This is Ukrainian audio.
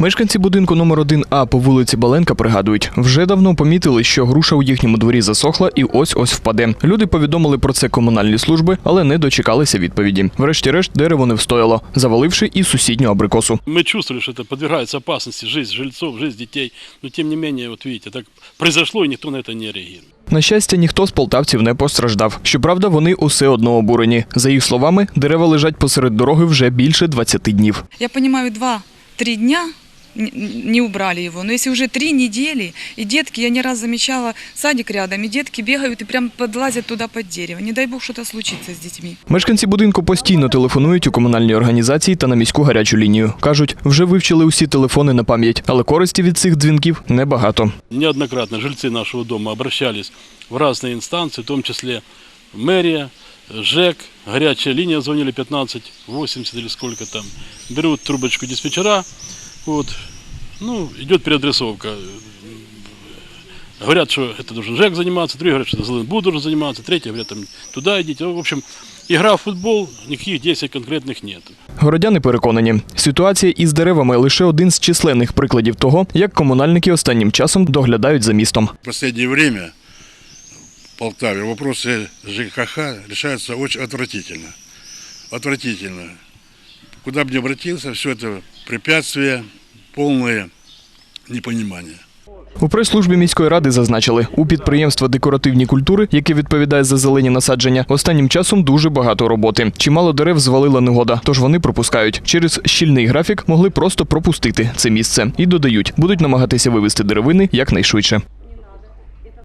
Мешканці будинку номер 1 А по вулиці Баленка пригадують, вже давно помітили, що груша у їхньому дворі засохла і ось ось впаде. Люди повідомили про це комунальні служби, але не дочекалися відповіді. Врешті-решт дерево не встояло, заваливши і сусідню абрикосу. Мы чувствовали, что это подвергается опасности жизнь жильцов, жизнь детей. Но тем не менее, вот видите, так произошло, и никто на это не реагирует. На щастя, ніхто з полтавців не постраждав. Щоправда, вони усе одно обурені. За їх словами, дерева лежать посеред дороги вже більше 20 днів. Я понимаю, два-три дня н- не убрали его. Но если уже три недели, и детки, я не раз замечала, садик рядом, и детки бегают и прям подлазят туда под дерево. Не дай бог что-то случится с детьми. Мешканці будинку постійно телефонують у комунальні організації та на міську гарячу лінію. кажуть, вже вивчили усі телефони на пам'ять, але користі від цих дзвінків небагато. Неоднократно жильцы нашего дома обращались в разные инстанции, в том числе мэрия, ЖЭК, горячая линия, звонили 1580 или сколько там. Берут трубочку диспетчера, вот, ну, идет переадресовка. Говорят, что это должен ЖЭК заниматься, другие говорят, что ЗЛНБУ должен заниматься, третьи говорят, там, туда идите. В общем, игра в футбол, никаких действий конкретных нет. Городяни переконані, ситуація із деревами лише один з численних прикладів того, як комунальники останнім часом доглядають за містом. В последнее время в Полтаве вопросы ЖКХ решаются очень отвратительно. Отвратительно. Куда бы ни обратился, все это препятствия, полное непонимание. У прес-службі міської ради зазначили, у підприємства декоративні культури, яке відповідає за зелені насадження, останнім часом дуже багато роботи. Чимало дерев звалила негода, тож вони пропускають. Через щільний графік могли просто пропустити це місце і додають, будуть намагатися вивезти деревини якнайшвидше.